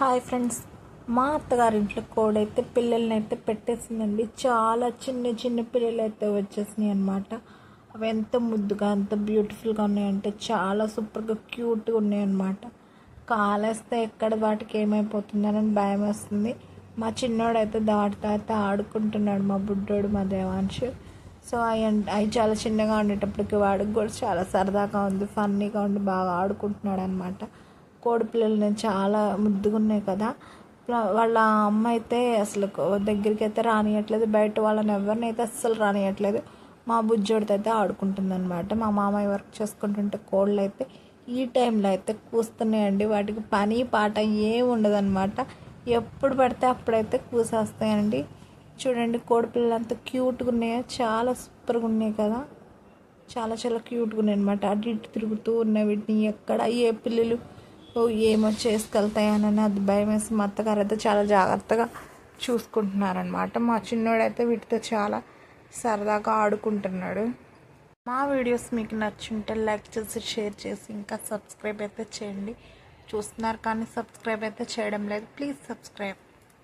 Hi friends. మా అత్తగారింట్లో కోడైతే పిల్లల్ని అయితే పెట్టేసిందండి. చాలా చిన్న చిన్న పిల్లలు అయితే వచ్చేసినాయి అనమాట అవి ఎంత ముద్దుగా ఎంత బ్యూటిఫుల్గా ఉన్నాయంటే చాలా సూపర్గా క్యూట్గా ఉన్నాయన్నమాట. కాలేస్తే ఎక్కడ వాటికి ఏమైపోతుందని భయం వేస్తుంది. మా చిన్నోడైతే దాటితో అయితే ఆడుకుంటున్నాడు మా బుడ్డోడు మా దేవాంశు. సో అవి అవి చాలా చిన్నగా ఉండేటప్పటికి వాడికి కూడా చాలా సరదాగా ఉంది ఫన్నీగా ఉండి బాగా ఆడుకుంటున్నాడు అనమాట కోడి పిల్లలు చాలా ముద్దుగా ఉన్నాయి కదా వాళ్ళ అమ్మ అయితే అసలు దగ్గరికి అయితే రానియట్లేదు. బయట వాళ్ళని ఎవరిని అయితే అస్సలు రానియట్లేదు. మా బుజ్జోడితో అయితే ఆడుకుంటుంది అనమాట మా మామయ్య వర్క్ చేసుకుంటుంటే కోళ్ళు అయితే ఈ టైంలో అయితే కూస్తున్నాయండి. వాటికి పని పాట ఏం ఉండదన్నమాట. ఎప్పుడు పడితే అప్పుడైతే కూసేస్తాయండి. చూడండి కోడి పిల్లలు అంత క్యూట్గా ఉన్నాయో. చాలా సూపర్గా ఉన్నాయి కదా. చాలా చాలా క్యూట్గా ఉన్నాయి అనమాట అటు ఇటు తిరుగుతూ ఉన్నాయి వీటిని. ఎక్కడ ఏ పిల్లలు ఏమో చేసుకెళ్తాయనని అది భయం వేసి మా అత్తగారు అయితే చాలా జాగ్రత్తగా చూసుకుంటున్నారనమాట మా చిన్నోడైతే వీటితో చాలా సరదాగా ఆడుకుంటున్నాడు. మా వీడియోస్ మీకు నచ్చుంటే లైక్ చేసి షేర్ చేసి ఇంకా సబ్స్క్రైబ్ అయితే చేయండి. చూస్తున్నారు కానీ సబ్స్క్రైబ్ అయితే చేయడం లేదు. Please subscribe.